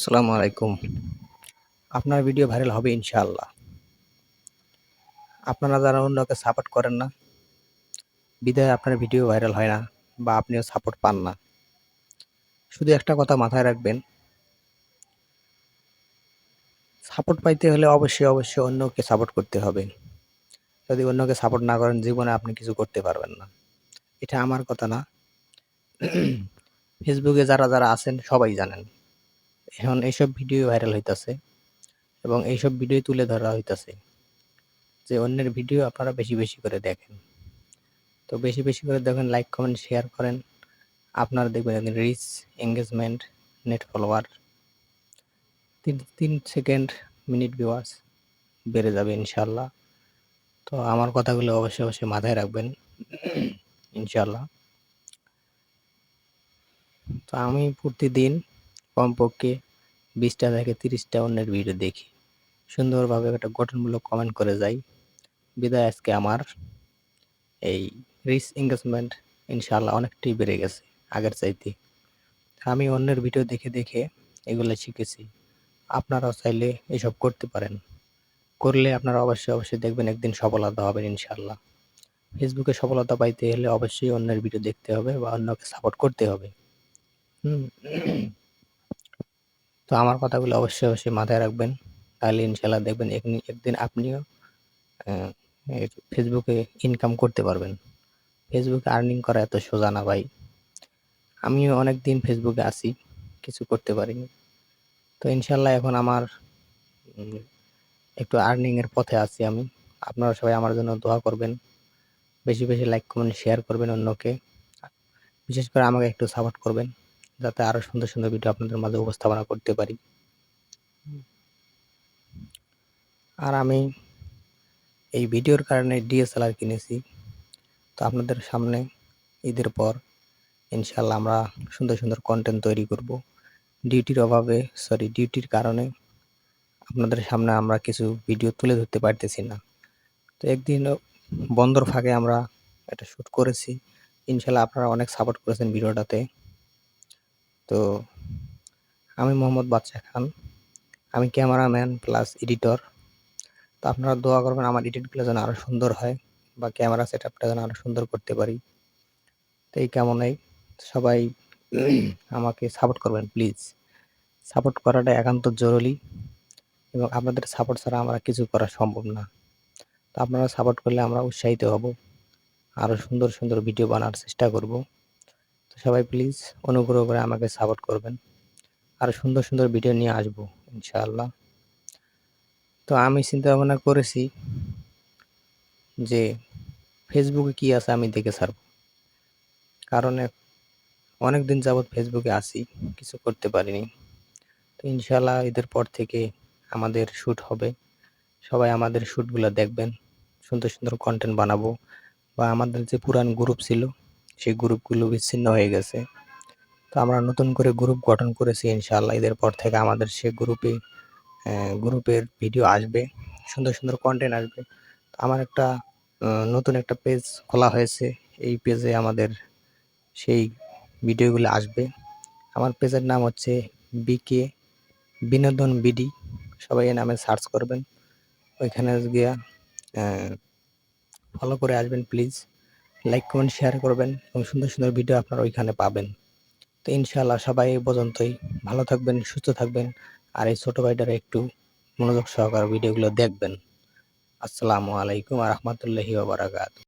আসসালামু আলাইকুম। আপনার ভিডিও ভাইরাল হবে ইনশাআল্লাহ। আপনারা যারা অন্যকে সাপোর্ট করেন না, বিদায় আপনার ভিডিও ভাইরাল হয় না বা আপনিও সাপোর্ট পান না। শুধু একটা কথা মাথায় রাখবেন সাপোর্ট পাইতে হলে অবশ্যই অবশ্যই অন্যকে সাপোর্ট করতে হবে। যদি অন্যকে সাপোর্ট না করেন, জীবনে আপনি কিছু করতে পারবেন না। এটা আমার কথা না। ফেসবুকে যারা যারা আছেন, সবাই জানেন। এখন এইসব ভিডিও ভাইরাল হইতাছে এবং এইসব ভিডিও তুলে ধরা হইতাছে যে অন্যের ভিডিও আপনারা বেশি বেশি করে দেখেন। তো বেশি বেশি করে দেখেন লাইক কমেন্ট শেয়ার করেন। আপনারা দেখবেন একদিন রিচ এঙ্গেজমেন্ট নেট ফলোয়ার তিন তিন সেকেন্ড মিনিট ভিউয়ার্স বেড়ে যাবে ইনশাল্লাহ তো আমার কথাগুলো অবশ্যই অবশ্যই মাথায় রাখবেন ইনশাল্লাহ তো আমি প্রতিদিন কমপক্ষে বিশটা থেকে তিরিশটা অন্যের ভিডিও দেখি। সুন্দরভাবে একটা গঠনমূলক কমেন্ট করে যাই। বিদায় আজকে আমার। এই রিচ এঙ্গেজমেন্ট ইনশাল্লাহ অনেকটাই বেড়ে গেছে, আগের চাইতে। আমি অন্যের ভিডিও দেখে দেখে এগুলো শিখেছি। আপনারাও চাইলে এসব করতে পারেন। করলে আপনারা অবশ্যই অবশ্যই দেখবেন একদিন সফলতা হবেন ইনশাল্লাহ ফেসবুকে সফলতা পাইতে হলে অবশ্যই অন্যের ভিডিও দেখতে হবে বা অন্যকে সাপোর্ট করতে হবে। হুম। তো আমার কথাগুলো অবশ্যই অবশ্যই মাথায় রাখবেন। তাহলে ইনশাল্লাহ দেখবেন একদিন আপনিও ফেসবুকে ইনকাম করতে পারবেন। ফেসবুকে আর্নিং করা এত সোজা না ভাই। আমিও অনেক দিন ফেসবুকে আসি কিছু করতে পারিনি। তো ইনশাল্লাহ এখন আমার একটু আর্নিংয়ের পথে আছি আমি। আপনারা সবাই আমার জন্য দোয়া করবেন। বেশি বেশি লাইক কমেন্ট শেয়ার করবেন অন্যকে। বিশেষ করে আমাকে একটু সাপোর্ট করবেন। যাতে আরও সুন্দর সুন্দর ভিডিও আপনাদের মাঝে উপস্থাপনা করতে পারি। আর আমি এই ভিডিওর কারণে ডিএসএলআর কিনেছি। তো আপনাদের সামনে ঈদের পর ইনশাল্লাহ আমরা সুন্দর সুন্দর কন্টেন্ট তৈরি করব। ডিউটির অভাবে সরি ডিউটির কারণে আপনাদের সামনে আমরা কিছু ভিডিও তুলে ধরতে পারতেছি না। তো একদিন বন্দর ফাঁকে আমরা এটা শ্যুট করেছি। ইনশাল্লাহ আপনারা অনেক সাপোর্ট করেছেন ভিডিওটাতে তো আমি মোহাম্মদ বাদশা খান। আমি ক্যামেরাম্যান প্লাস এডিটর। তো আপনারা দোয়া করবেন আমার এডিটগুলো যেন আরও সুন্দর হয় বা ক্যামেরা সেট আপটা যেন আরও সুন্দর করতে পারি। তো এই কেমনই সবাই আমাকে সাপোর্ট করবেন প্লিজ সাপোর্ট করাটা একান্ত জরুরি এবং আপনাদের সাপোর্ট ছাড়া আমরা কিছু করা সম্ভব না। তো আপনারা সাপোর্ট করলে আমরা উৎসাহিত হব। আরও সুন্দর সুন্দর ভিডিও বানার চেষ্টা করব। সবাই প্লিজ অনুগ্রহ করে আমাকে সাপোর্ট করবেন। আরও সুন্দর সুন্দর ভিডিও নিয়ে আসব, ইনশাআল্লাহ। তো আমি চিন্তা ভাবনা করেছি যে ফেসবুকে কি আছে আমি দেখে ছাড়ব। কারণ অনেক দিন যাবৎ ফেসবুকে আসি কিছু করতে পারিনি। তো ইনশাল্লাহ ঈদের পর থেকে আমাদের শ্যুট হবে। সবাই আমাদের শ্যুটগুলো দেখবেন, সুন্দর সুন্দর কন্টেন্ট বানাবো। বা আমাদের যে পুরান গ্রুপ ছিল সেই গ্রুপগুলো বিচ্ছিন্ন হয়ে গেছে। তো আমরা নতুন করে গ্রুপ গঠন করেছি ইনশাল্লাহ ঈদের পর থেকে আমাদের সে গ্রুপে গ্রুপের ভিডিও আসবে। সুন্দর সুন্দর কন্টেন্ট আসবে। তো আমার একটা নতুন একটা পেজ খোলা হয়েছে। এই পেজে আমাদের সেই ভিডিওগুলো আসবে। আমার পেজের নাম হচ্ছে বিকে বিনোদন বিডি সবাই এই নামে সার্চ করবেন। ওইখানে গিয়া ফলো করে আসবেন প্লিজ লাইক কমেন্ট শেয়ার করবেন এবং সুন্দর সুন্দর ভিডিও আপনারা ওইখানে পাবেন। তো ইনশাআল্লাহ সবাই এই পর্যন্তই। ভালো থাকবেন, সুস্থ থাকবেন আর এই ছোটো ভাইটারা একটু মনোযোগ সহকারে ভিডিওগুলো দেখবেন। আসসালামু আলাইকুম রহমতুল্লাহি বারাকাত